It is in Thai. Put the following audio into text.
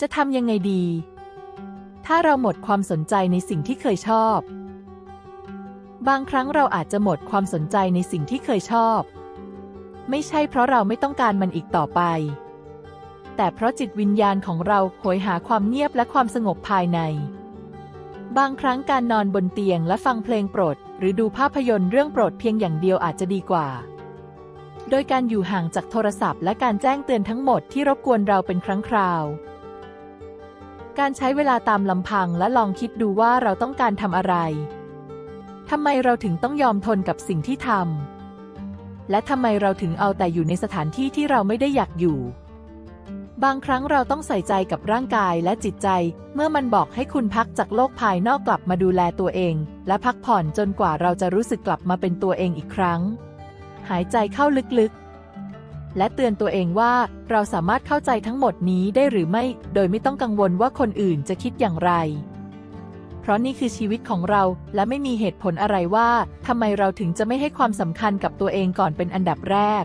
จะทำยังไงดี ถ้าเราหมดความสนใจในสิ่งที่เคยชอบ บางครั้งเราอาจจะหมดความสนใจในสิ่งที่เคยชอบ ไม่ใช่เพราะเราไม่ต้องการมันอีกต่อไป แต่เพราะจิตวิญญาณของเราโหยหาความเงียบและความสงบภายใน บางครั้งการนอนบนเตียงและฟังเพลงโปรด หรือดูภาพยนตร์เรื่องโปรดเพียงอย่างเดียวอาจจะดีกว่าโดยการอยู่ห่างจากโทรศัพท์และการแจ้งเตือนทั้งหมดที่รบกวนเราเป็นครั้งคราว การใช้เวลาตามลำพังและลองคิดดูว่าเราต้องการทำอะไร ทำไมเราถึงต้องยอมทนกับสิ่งที่ทำ และทำไมเราถึงเอาแต่อยู่ในสถานที่ที่เราไม่ได้อยากอยู่ บางครั้งเราต้องใส่ใจกับร่างกายและจิตใจ เมื่อมันบอกให้คุณพักจากโลกภายนอกกลับมาดูแลตัวเอง และพักผ่อนจนกว่าเราจะรู้สึกกลับมาเป็นตัวเองอีกครั้ง หายใจเข้าลึกๆ และเตือนตัวเองว่าเราสามารถเข้าใจทั้งหมดนี้ได้หรือไม่ โดยไม่ต้องกังวลว่าคนอื่นจะคิดอย่างไร เพราะนี่คือชีวิตของเราและไม่มีเหตุผลอะไรว่าทำไมเราถึงจะไม่ให้ความสำคัญกับตัวเองก่อนเป็นอันดับแรก